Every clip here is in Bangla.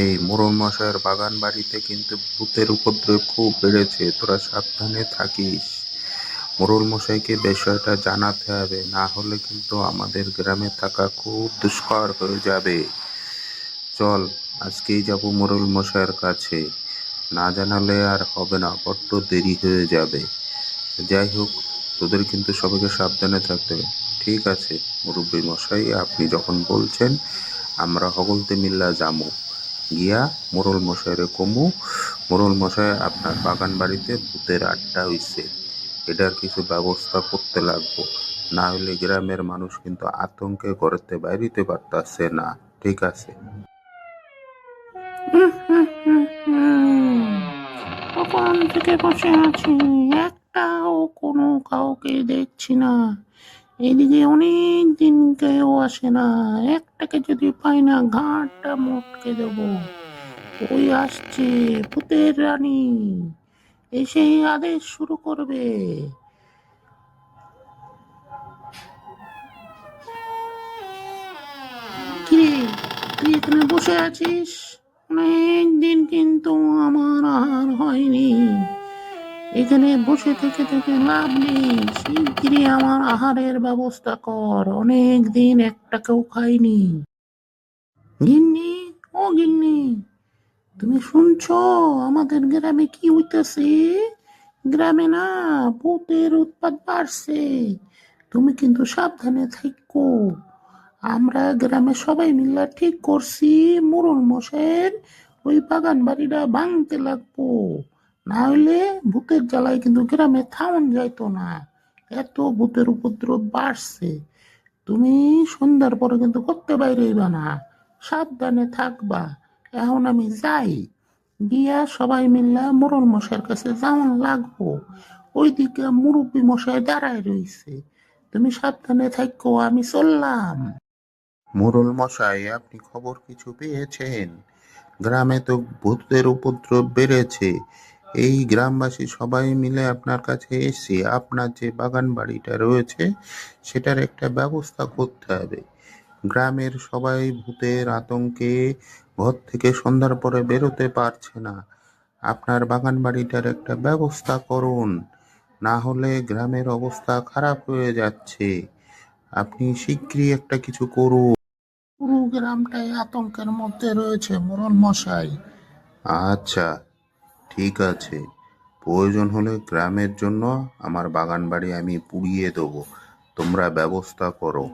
এই মোড়ল মশাইয়ের বাগান বাড়িতে কিন্তু ভূতের উপদ্রব খুব বেড়েছে। তোরা সাবধানে থাকিস। মোড়ল মশাইকে বিষয়টা জানাতে হবে, না হলে কিন্তু আমাদের গ্রামে থাকা খুব দুষ্কর হয়ে যাবে। চল, আজকেই যাব মোড়ল মশাইয়ের কাছে। না জানালে আর হবে না, বড্ড দেরি হয়ে যাবে। যাই হোক, তোদের কিন্তু সবাইকে সাবধানে থাকতে হবে। ঠিক আছে, মুরব্বী মশাই, আপনি যখন বলছেন, আমরা হগলতে মিল্লা যামু গিয়া মোরল মশাইরে কমু। মোরল মশাই আপনার বাগান বাড়িতে ভূতের আড্ডা হইছে। এটার কিছু ব্যবস্থা করতে লাগবো। না হলে গ্রামের মানুষ কিন্তু আতঙ্কে ঘরেতে বাইরিতে পারতাছে না। ঠিক আছে? তখন থেকে বসে আছি। একটাও কোনো কাউকে দেখছি না। এদিকে অনেক দিন কেউ আসে না। একটাকে যদি পাই না ঘাটটা মোটকে দেব। ওই আসছে ভূতের রানী। এসে আদেশ শুরু করবে। কিরে, তুই এখানে বসে আছিস? অনেক দিন কিন্তু আমার এখানে বসে থেকে থেকে লাভ নেই। শিগগিরই আমার আহারের ব্যবস্থা কর। অনেক দিন একটাকেও খাইনি। গিন্নি, ও গিন্নি, তুমি শুনছ? আমাদের গ্রামে কি হইতেছে? গ্রামে না, ভূতের উৎপাত বাড়ছে। তুমি কিন্তু সাবধানে থাকো। আমরা গ্রামে সবাই মিলে ঠিক করছি। মুরল মশের ওই বাগান বাড়িটা ভাঙতে লাগবো। না হলে ভূতের জ্বালায় কিন্তু গ্রামে থামন যাইতো না। এত ভূতের উপদ্রব বাড়ছে। তুমি সন্ধ্যার পরে কিন্তু করতে বাইরেইবা না। সাবধানে থাকবা। এখন আমি যাই। গিয়া সবাই মিল্লা মোরল মশাইয়ের কাছে যাওয়ান লাগবো। ওইদিকে মুরব্বী মশাই দাঁড়ায় রইছে। তুমি সাবধানে থাকো, আমি চললাম। মোরল মশাই, আপনি খবর কিছু পেয়েছেন? গ্রামে তো ভূতের উপদ্রব বেড়েছে। এই গ্রামবাসী সবাই মিলে আপনার কাছে এসে আপনার যে বাগান বাড়িটা রয়েছে, সেটার একটা ব্যবস্থা করতে হবে। গ্রামের সবাই ভূতের আতঙ্কে ঘর থেকে সন্ধ্যার পরে বেরোতে পারছে না। আপনার বাগান বাড়িটার একটা ব্যবস্থা করুন, না হলে গ্রামের অবস্থা খারাপ হয়ে যাচ্ছে। আপনি শীঘ্রই একটা কিছু করুন। পুরো গ্রামটাই আতঙ্কের মধ্যে রয়েছে, মোরল মশাই। আচ্ছা। ঠিক আছে। প্রয়োজন হলে গ্রামের জন্য আমার বাগান বাড়ি আমি পুড়িয়ে দেবো। তোমরা ব্যবস্থা করো।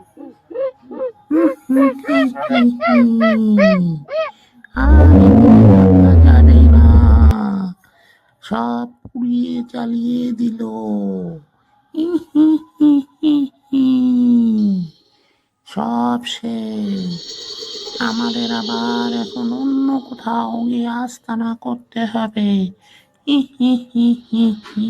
সব পুড়িয়ে চালিয়ে দিল। সব শেষ। আমাদের আবার এখন অন্য কোথাও গিয়ে আস্তানা করতে হবে। হি হি হি হি হি।